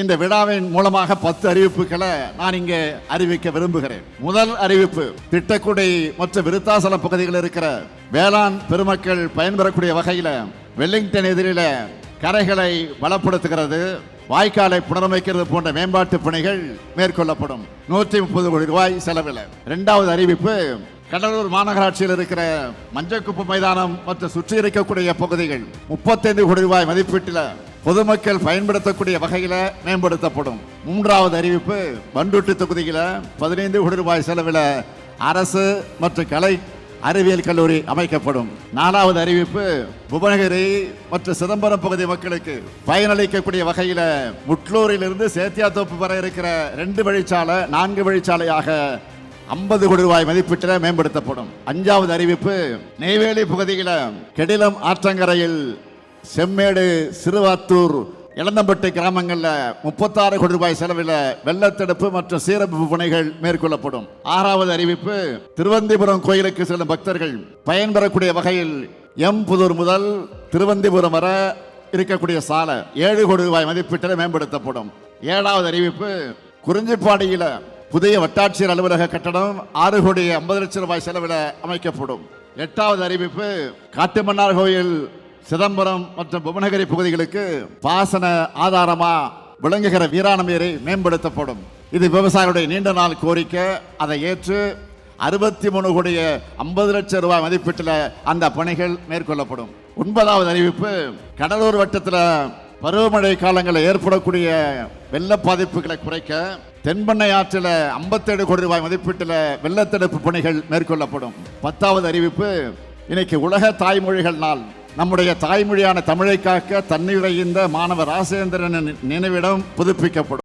இந்த விழாவின் மூலமாக பத்து அறிவிப்புகளை நான் இங்கே அறிவிக்க விரும்புகிறேன். முதல் அறிவிப்பு திட்டக்குடி மற்றும் விருத்தாசலம் பகுதிகளில் இருக்கிற வேளாண் பெருமக்கள் பயன்பெறக்கூடிய வகையில் வெல்லிங்டன் எதிரில கரைகளை பலப்படுத்துகிறது வாய்க்காலை புனரமைக்கிறது போன்ற மேம்பாட்டு பணிகள் மேற்கொள்ளப்படும். நூற்றி முப்பது கோடி ரூபாய் செலவில். இரண்டாவது அறிவிப்பு கடலூர் மாநகராட்சியில் இருக்கிற மஞ்சக்குப்பு மைதானம் மற்றும் சுற்றி இருக்கக்கூடிய பகுதிகள் முப்பத்தைந்து கோடி ரூபாய் மதிப்பீட்டில் பொதுமக்கள் பயன்படுத்தக்கூடிய வகையில் மேம்படுத்தப்படும். மூன்றாவது அறிவிப்பு பண்டுட்டி தொகுதியில் பதினைந்து கோடி ரூபாய் செலவில் அரசு மற்றும் கலை அறிவியல் கல்லூரி அமைக்கப்படும். நாலாவது அறிவிப்பு புவனகிரி மற்றும் சிதம்பரம் பகுதி மக்களுக்கு பயனளிக்கக்கூடிய வகையில் முட்லூரிலிருந்து சேத்தியாத்தோப்பு வரை இருக்கிற ரெண்டு வழிச்சாலை நான்கு வழிச்சாலையாக ஐம்பது கோடி ரூபாய் மதிப்பீட்டில் மேம்படுத்தப்படும். அஞ்சாவது அறிவிப்பு நெய்வேலி பகுதியில் கெடிலம் ஆற்றங்கரையில் செம்மேடு சிறுவாத்தூர் இளந்தம்பட்டை கிராமங்களில் முப்பத்தாறு கோடி ரூபாய் செலவில் வெள்ளத்தடுப்பு மற்றும் சீரமைப்பு பணிகள் மேற்கொள்ளப்படும். ஆறாவது அறிவிப்பு திருவந்திபுரம் கோயிலுக்கு செல்லும் பக்தர்கள் பயன்பெறக்கூடிய வகையில் எம் புதூர் முதல் திருவந்திபுரம் வர இருக்கக்கூடிய சாலை ஏழு கோடி ரூபாய் மதிப்பீட்டில் மேம்படுத்தப்படும். ஏழாவது அறிவிப்பு குறிஞ்சிப்பாடியில் புதிய வட்டாட்சியர் அலுவலக கட்டடம் ஆறு கோடி ஐம்பது லட்சம் ரூபாய் செலவில் அமைக்கப்படும். எட்டாவது அறிவிப்பு காட்டுமன்னார் கோயில் சிதம்பரம் மற்றும் புவனகிரி பகுதிகளுக்கு பாசன ஆதாரமா விளங்குகிற வீராணமேரி மேம்படுத்தப்படும். இது விவசாயிகளுடைய நீண்ட நாள் கோரிக்கை. அதை ஏற்று அறுபத்தி மூணு கோடிய ஐம்பது லட்சம் ரூபாய் மதிப்பீட்டில் அந்த பணிகள் மேற்கொள்ளப்படும். ஒன்பதாவது அறிவிப்பு கடலூர் வட்டத்தில் பருவமழை காலங்களில் ஏற்படக்கூடிய வெள்ள பாதிப்புகளை குறைக்க தென்பெண்ணை ஆற்றில் ஐம்பத்தேழு கோடி ரூபாய் மதிப்பீட்டில் வெள்ளத்தடுப்பு பணிகள் மேற்கொள்ளப்படும். பத்தாவது அறிவிப்பு இன்னைக்கு உலக தாய்மொழிகள் நாள். நம்முடைய தாய்மொழியான தமிழை காக்க தன்னுடைய இந்த மாணவர் ராசேந்திரன் நினைவிடம் புதுப்பிக்கப்படும்.